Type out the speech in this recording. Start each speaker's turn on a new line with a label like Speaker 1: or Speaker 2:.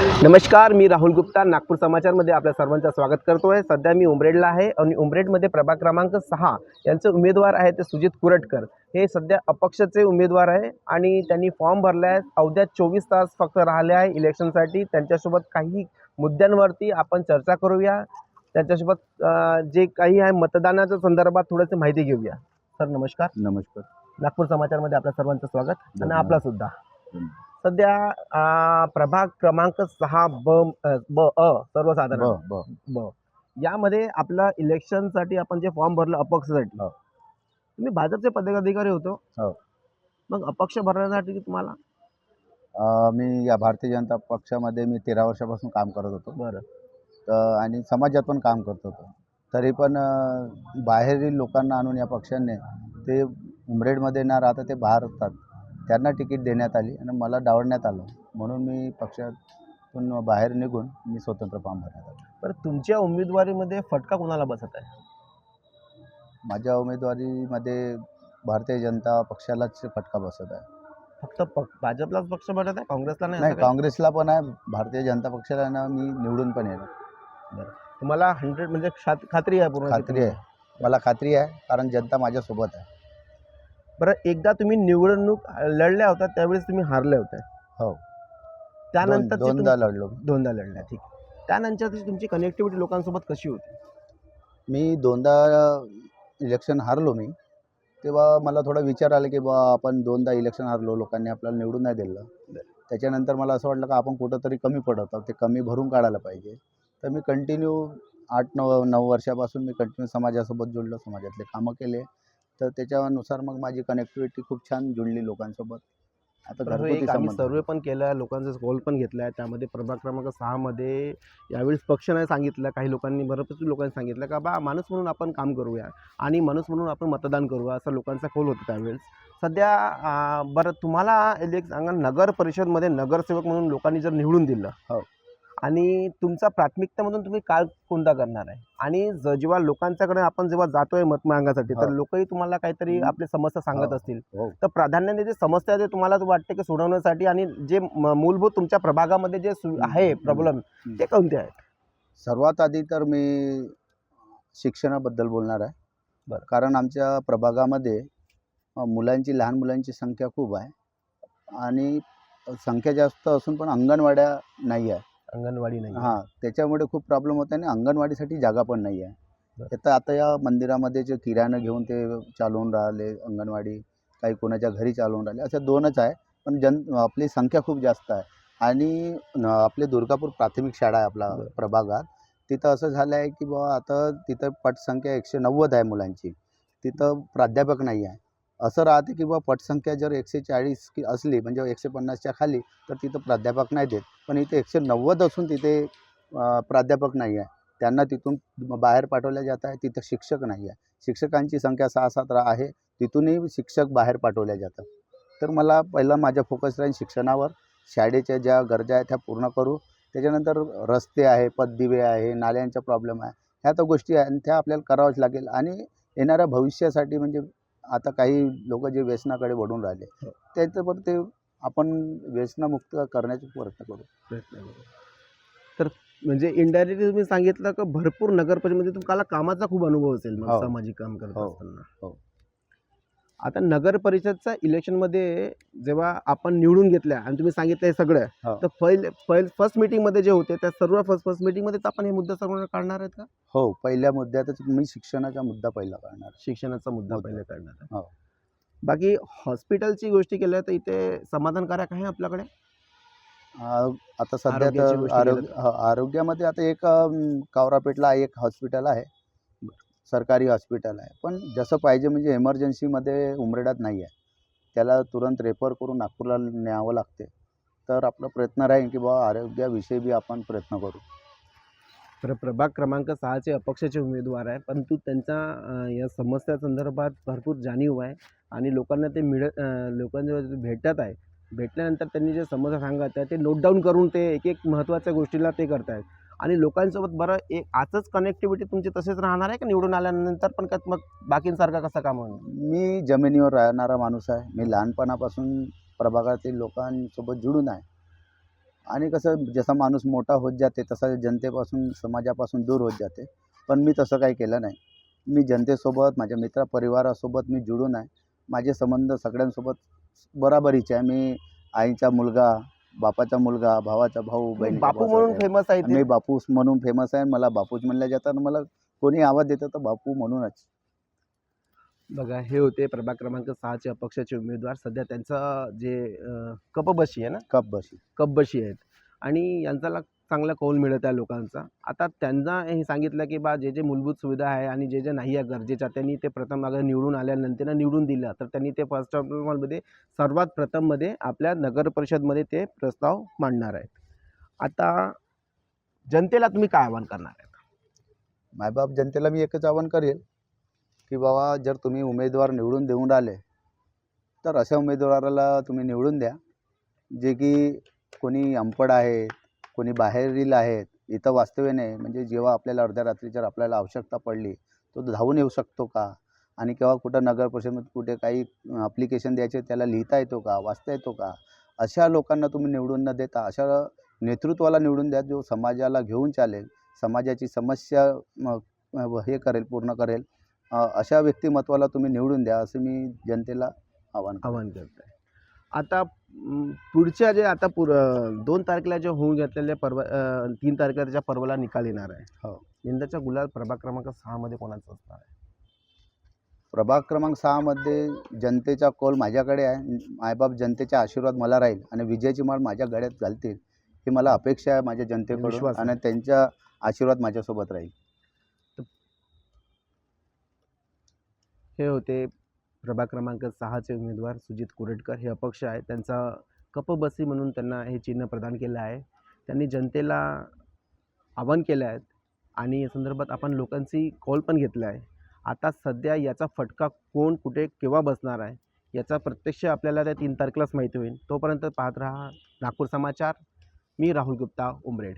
Speaker 1: नमस्कार मी राहुल गुप्ता नागपूर समाचारमध्ये आपल्या सर्वांचं स्वागत करतोय. सध्या मी उमरेडला आहे आणि उमरेडमध्ये प्रभाग क्रमांक सहा यांचे उमेदवार आहे ते सुजित कुरटकर. हे सध्या अपक्षचे उमेदवार आहे आणि त्यांनी फॉर्म भरला आहे अवघ्या चोवीस तास फक्त राहिले आहे इलेक्शनसाठी. त्यांच्यासोबत काही मुद्द्यांवरती आपण चर्चा करूया. त्यांच्यासोबत जे काही आहे मतदानाच्या संदर्भात थोडंसं माहिती घेऊया. सर नमस्कार.
Speaker 2: नमस्कार.
Speaker 1: नागपूर समाचारमध्ये आपल्या सर्वांचं स्वागत आणि. आपला सुद्धा. सध्या प्रभाग क्रमांक सहा ब ब अ सर्वसाधारण.
Speaker 2: ब ब.
Speaker 1: यामध्ये आपला इलेक्शनसाठी आपण जे फॉर्म भरलं अपक्षसाठी
Speaker 2: हो.
Speaker 1: तुम्ही भाजपचे पदाधिकारी होतो.
Speaker 2: हो.
Speaker 1: मग अपक्ष भरण्यासाठी तुम्हाला?
Speaker 2: अ, मी या भारतीय जनता पक्षामध्ये मी तेरा वर्षापासून काम करत होतो.
Speaker 1: बरं.
Speaker 2: तर आणि समाजात पण काम करत होतो. तरी पण अ, बाहेरील लोकांना आणून या पक्षाने ते उमरेडमध्ये न राहता ते बाहेर असतात त्यांना तिकीट देण्यात आली आणि मला डावलण्यात आलं. म्हणून मी पक्षातून बाहेर निघून मी स्वतंत्र फॉर्म भरण्यात आलो.
Speaker 1: बरं तुमच्या उमेदवारीमध्ये फटका कोणाला बसत आहे?
Speaker 2: माझ्या उमेदवारीमध्ये भारतीय जनता पक्षालाच फटका बसत आहे.
Speaker 1: फक्त भाजपलाच पक्ष भरत आहे काँग्रेसला नाही
Speaker 2: नाही
Speaker 1: असं काही?
Speaker 2: काँग्रेसला पण आहे भारतीय जनता पक्षाला ना मी निवडून पण येणार.
Speaker 1: तुम्हाला हंड्रेड म्हणजे खात- खात्री आहे पूर्ण
Speaker 2: खात्री आहे. मला खात्री आहे कारण जनता माझ्यासोबत आहे.
Speaker 1: बरं एकदा तुम्ही निवडणूक लढल्या होत्या त्यावेळेस तुम्ही हारले होते
Speaker 2: हो.
Speaker 1: त्यानंतर
Speaker 2: दोन- दोनदा लढलो.
Speaker 1: दोनदा लढल्या ठीक. त्यानंतरची तुमची कनेक्टिव्हिटी लोकांसोबत कशी होती?
Speaker 2: मी दोनदा इलेक्शन हारलो मी. तेव्हा मला थोडा विचार आला की बा आपण दोनदा इलेक्शन हारलो लोकांनी आपल्याला निवडून नाही दिलं. त्याच्यानंतर मला असं वाटलं का आपण कुठंतरी कमी पडत आहोत ते कमी भरून काढायला पाहिजे. तर मी कंटिन्यू आठ नऊ नऊ वर्षापासून मी कंटिन्यू समाजासोबत जुळलो समाजातले कामं केले. तर त्याच्यानुसार मग माझी कनेक्टिव्हिटी खूप छान जुळली लोकांसोबत. आता घरगुती
Speaker 1: आम्ही
Speaker 2: संबंध.
Speaker 1: सर्वे पण केला लोकांचा कॉल पण घेतला आहे त्यामध्ये प्रभाग क्रमांक सहामध्ये यावेळेस पक्ष नाही सांगितलं काही लोकांनी बऱ्यापैकी लोकांनी सांगितलं का बा माणूस म्हणून आपण काम करूया आणि माणूस म्हणून आपण मतदान करूया असं लोकांचा कॉल होता त्यावेळेस. सध्या बरं तुम्हाला एक सांगा नगर परिषदमध्ये नगरसेवक म्हणून लोकांनी जर निवडून दिलं
Speaker 2: हो.
Speaker 1: आणि तुमचा प्राथमिकतामधून तुम्ही काय कोणता करणार आहे आणि ज- जेव्हा लोकांच्याकडे आपण जेव्हा जातोय मत मागण्यासाठी तर
Speaker 2: हो.
Speaker 1: लोकही तुम्हाला काहीतरी. आपली समस्या सांगत
Speaker 2: हो.
Speaker 1: असतील
Speaker 2: हो
Speaker 1: तर प्राधान्याने जे समस्या जे तुम्हाला वाटते की सोडवण्यासाठी आणि जे म- मूलभूत तुमच्या प्रभागामध्ये जे सु-
Speaker 2: हम्म,
Speaker 1: आहे
Speaker 2: हम्म,
Speaker 1: प्रॉब्लेम
Speaker 2: हम्म.
Speaker 1: ते कोणते आहेत
Speaker 2: सर्वात आधी तर मी शिक्षणाबद्दल बोलणार आहे
Speaker 1: बरं.
Speaker 2: कारण आमच्या प्रभागामध्ये अ, मुलांची लहान मुलांची संख्या खूप आहे आणि संख्या जास्त असून पण अंगणवाड्या नाही आहे
Speaker 1: अंगणवाडी नाही
Speaker 2: हां त्याच्यामुळे खूप प्रॉब्लेम होत आहे आणि अंगणवाडीसाठी जागा पण नाही आहे. तर आता या मंदिरामध्ये जे किराणं घेऊन ते चालवून राहिले अंगणवाडी काही कोणाच्या घरी चालवून राहिले अशा दोनच आहे. पण जन आपली संख्या खूप जास्त आहे. आणि न- आपले दुर्गापूर प्राथमिक शाळा आहे आपला. प्रभागात. तिथं असं झालं आहे की बाबा आता तिथं पटसंख्या एकशे नव्वद आहे मुलांची. तिथं प्राध्यापक नाही आहे. असं राहते की बा पटसंख्या जर एकशे चाळीस की असली म्हणजे एकशे पन्नासच्या खाली तर तिथं प्राध्यापक नाही देत. पण इथे एकशे नव्वद असून तिथे प्राध्यापक नाही आहे. त्यांना तिथून बाहेर पाठवल्या जात आहे तिथं शिक्षक नाही आहे. शिक्षकांची संख्या सहा सात रा आहे तिथूनही शिक्षक बाहेर पाठवल्या जातात. तर मला पहिला माझा फोकस राहील शिक्षणावर. शाळेच्या ज्या गरजा आहेत त्या पूर्ण करू. त्याच्यानंतर रस्ते आहे पददिवे आहे नाल्यांचा प्रॉब्लेम आहे. ह्या तर गोष्टी आहे आणि त्या आपल्याला करावंच लागेल. आणि येणाऱ्या भविष्यासाठी म्हणजे आता काही लोक जे व्यसनाकडे वळून राहिले
Speaker 1: हो.
Speaker 2: त्याचं पण ते आपण व्यसनमुक्त करण्याचा प्रयत्न करू
Speaker 1: प्रयत्न करू. तर म्हणजे इनडायरेक्टली तुम्ही सांगितलं की भरपूर नगर परिषदेमध्ये तुम्हाला कामाचा खूप अनुभव असेल मग
Speaker 2: हो.
Speaker 1: सामाजिक काम करत
Speaker 2: हो.
Speaker 1: असताना
Speaker 2: हो.
Speaker 1: आता नगर परिषदच्या इलेक्शनमध्ये जेव्हा आपण निवडून घेतल्या आणि तुम्ही सांगितलं हे सगळं
Speaker 2: हो.
Speaker 1: तर पहिले पहिले फर्स्ट मीटिंगमध्ये जे होते त्या सर्व फर्स्ट फर्स्ट मीटिंगमध्ये आपण हे मुद्दा सर्व काढणार आहेत का
Speaker 2: हो पहिल्या मुद्द्यातच मी शिक्षणाचा मुद्दा पहिला करणार
Speaker 1: शिक्षणाचा मुद्दा. पहिले करणार आहे
Speaker 2: हो.
Speaker 1: बाकी हॉस्पिटलची गोष्टी केल्या तर इथे समाधानकारक आहे आपल्याकडे
Speaker 2: आ- आता सध्या
Speaker 1: आरोग्याची
Speaker 2: तर
Speaker 1: गोष्टी
Speaker 2: आरोग्य हो, आरोग्यामध्ये आता एक अम, कावरापेठला एक हॉस्पिटल आहे सरकारी हॉस्पिटल आहे. पण जसं पाहिजे म्हणजे एमर्जन्सीमध्ये उमरेडात नाही आहे त्याला तुरंत रेफर करून नागपूरला न्यावं लागते. तर आपला प्रयत्न राहील की बाबा आरोग्याविषयी बी आपण प्रयत्न करू.
Speaker 1: तर प्रभाग क्रमांक सहाचे अपक्षाचे उमेदवार आहे. परंतु त्यांचा या समस्या संदर्भात भरपूर जाणीव आहे आणि लोकांना ते मिळत लोकांच्या लोकांना भेटत आहे. भेटल्यानंतर त्यांनी जे समस्या सांगत आहे ते नोट डाऊन करून ते एक एक महत्त्वाच्या गोष्टीला ते करत आहेत आणि लोकांसोबत बरं एक आजच कनेक्टिव्हिटी तुमची तसेच राहणार आहे का? निवडून आल्यानंतर पण का मग बाकींसारखा कसं काम होईल?
Speaker 2: मी जमिनीवर राहणारा माणूस आहे. मी लहानपणापासून प्रभागातील लोकांसोबत जुडून आहे. आणि कसं जसा माणूस मोठा होत जाते तसा जनतेपासून समाजापासून दूर होत जाते. पण मी तसं काही केलं नाही. मी जनतेसोबत माझ्या मित्र परिवारासोबत मी जुडून आहे. माझे संबंध सगळ्यांसोबत बराबरीचे आहे. मी आईचा मुलगा बापाचा मुलगा भावाचा भाऊ बहिणीचा
Speaker 1: बापू म्हणून. फेमस आहे ते.
Speaker 2: मी बापूस म्हणून फेमस आहे मला बापूच म्हणल्या जातात. मला कोणी आवाज देतं तर बापू म्हणूनच.
Speaker 1: बघा हे होते प्रभाग क्रमांक सहाचे अपक्षाचे उमेदवार. सध्या त्यांचं जे अं, कपबशी आहे ना?
Speaker 2: कप बशी
Speaker 1: कपबशी आहेत. आणि यांचा चांगला कौल मिळत आहे लोकांचा. आता त्यांना हे सांगितलं की बा जे जे मूलभूत सुविधा आहे आणि जे जे नाही आहे गरजेच्या त्यांनी ते प्रथम अगर निवडून आल्यानंतर निवडून दिलं तर त्यांनी ते फर्स्ट ऑफ ऑलमध्ये सर्वात प्रथममध्ये आपल्या नगर परिषदमध्ये ते प्रस्ताव मांडणार आहेत. आता जनतेला तुम्ही काय आवाहन करणार आहेत?
Speaker 2: मायबाप जनतेला मी एकच आवाहन करेल की बाबा जर तुम्ही उमेदवार निवडून देऊन राहिले तर अशा उमेदवाराला तुम्ही निवडून द्या जे की कोणी अंपड आहेत कोणी बाहेरील आहेत इथं वास्तव्य नाही. म्हणजे जेव्हा आपल्याला अर्ध्या रात्री जर आपल्याला आवश्यकता पडली तो धावून येऊ शकतो का? आणि केव्हा कुठं नगर परिषदेमध्ये कुठे काही अप्लिकेशन द्यायचे त्याला लिहिता येतो का? वाचता येतो का? अशा लोकांना तुम्ही निवडून न देता अशा नेतृत्वाला निवडून द्या जो समाजाला घेऊन चालेल समाजाची समस्या हे करेल पूर्ण करेल. अशा व्यक्तिमत्वाला तुम्ही निवडून द्या असं मी जनतेला आव्हान करतो.
Speaker 1: करत आहे आता पुढच्या जे आता पुर दोन तारखेला जे होऊन घेतलेल्या पर्व तीन तारखेला त्याच्या पर्वाला निकाल येणार आहे
Speaker 2: हो.
Speaker 1: यंदाचा गुलाल प्रभाग क्रमांक सहामध्ये कोणाचा असणार आहे
Speaker 2: प्रभाग क्रमांक सहामध्ये जनतेचा कौल माझ्याकडे आहे मायबाप जनतेचा आशीर्वाद मला राहील आणि विजयाची माळ माझ्या गळ्यात घालतील ही मला अपेक्षा आहे माझ्या जनतेकडून. आणि त्यांचा आशीर्वाद माझ्यासोबत राहील
Speaker 1: हे होते प्रभाग क्रमांक सहाचे उमेदवार सुजित कुरटकर हे अपक्ष आहेत. त्यांचा कपबसी म्हणून त्यांना हे चिन्ह प्रदान केलं आहे. त्यांनी जनतेला आवाहन केलं आहे आणि या संदर्भात आपण लोकांची कॉल पण घेतला आहे. आता सध्या याचा फटका कोण कुठे केव्हा बसणार आहे याचा प्रत्यक्ष आपल्याला त्या तीन तारखेलाच माहिती होईल. तोपर्यंत पाहत राहा नागपूर समाचार. मी राहुल गुप्ता उमरेड.